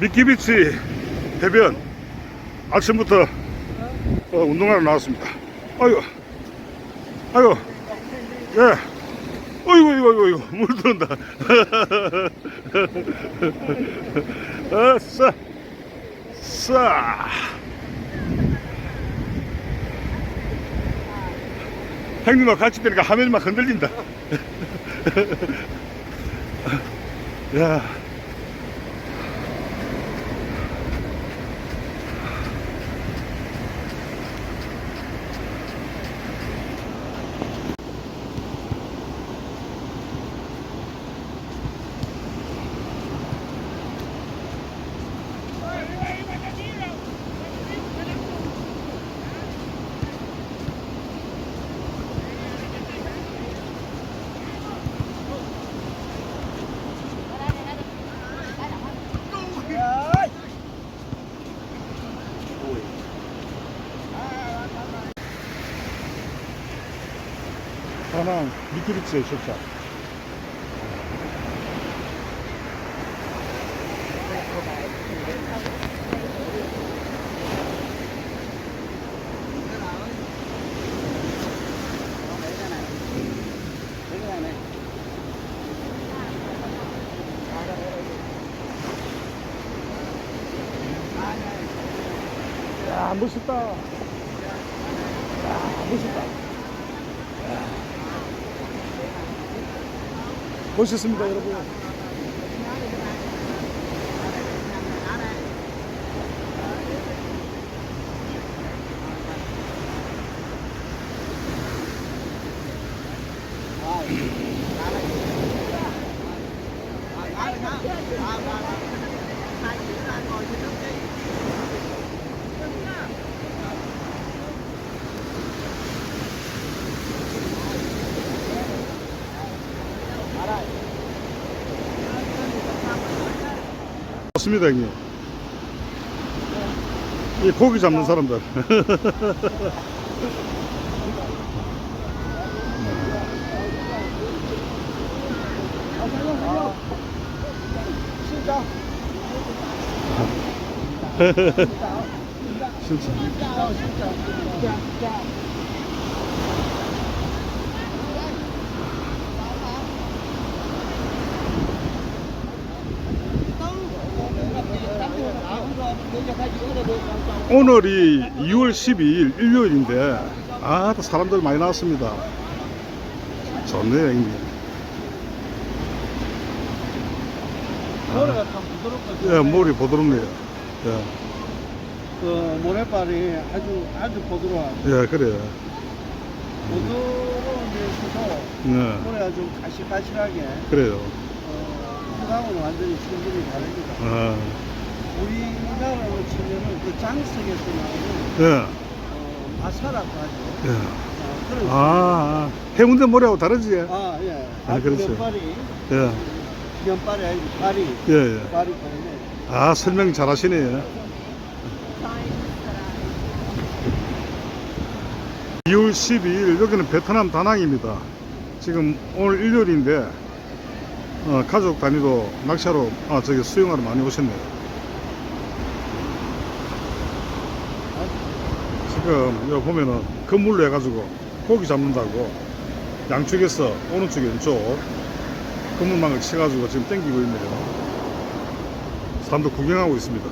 미끼비치 해변 아침부터 어, 운동하러 나왔습니다. 아이고, 아이고, 예. 어이구, 이거, 이거, 이거, 물 들어온다. 아싸, 싸. 형님과 같이 되니까 화면이 막 흔들린다. 야. 다낭 미키비치의 출장. 야, 멋있다. 야, 멋있다. 멋있습니다, 여러분. 좋습니다, 형님. 이 고기 잡는 사람들. 진짜 진짜. 오늘이 2월 12일 일요일인데 아 사람들 많이 나왔습니다. 좋네요 형님. 모래가 참 부드럽고 예, 머리 부드럽네요. 예, 그 모래발이 아주 아주 부드러워 예 그래요. 부드러운 데서도 네, 모래가 좀 가시가시하게 그래요. 어, 그거하고는 완전히 충분히 다릅니다. 아, 우리나라로 치면은 그 장석에서 나오는 예, 어, 마사라고 하죠. 예. 어, 그런 아, 아. 해운대 모래하고 다르지? 아, 예. 아, 아주 그렇죠. 면발이. 예, 면발이 아니고 발이. 예, 예. 발이 다르네. 아 설명 잘 하시네요 2월 12일 여기는 베트남 다낭입니다. 지금 오늘 일요일인데 어, 가족 단위로 낚시하러 아 저기 수영하러 많이 오셨네요 지금 여기 보면은 건물로 해가지고 고기 잡는다고 양쪽에서 오른쪽 왼쪽 건물망을 쳐가지고 지금 땡기고 있네요. 사람들 구경하고 있습니다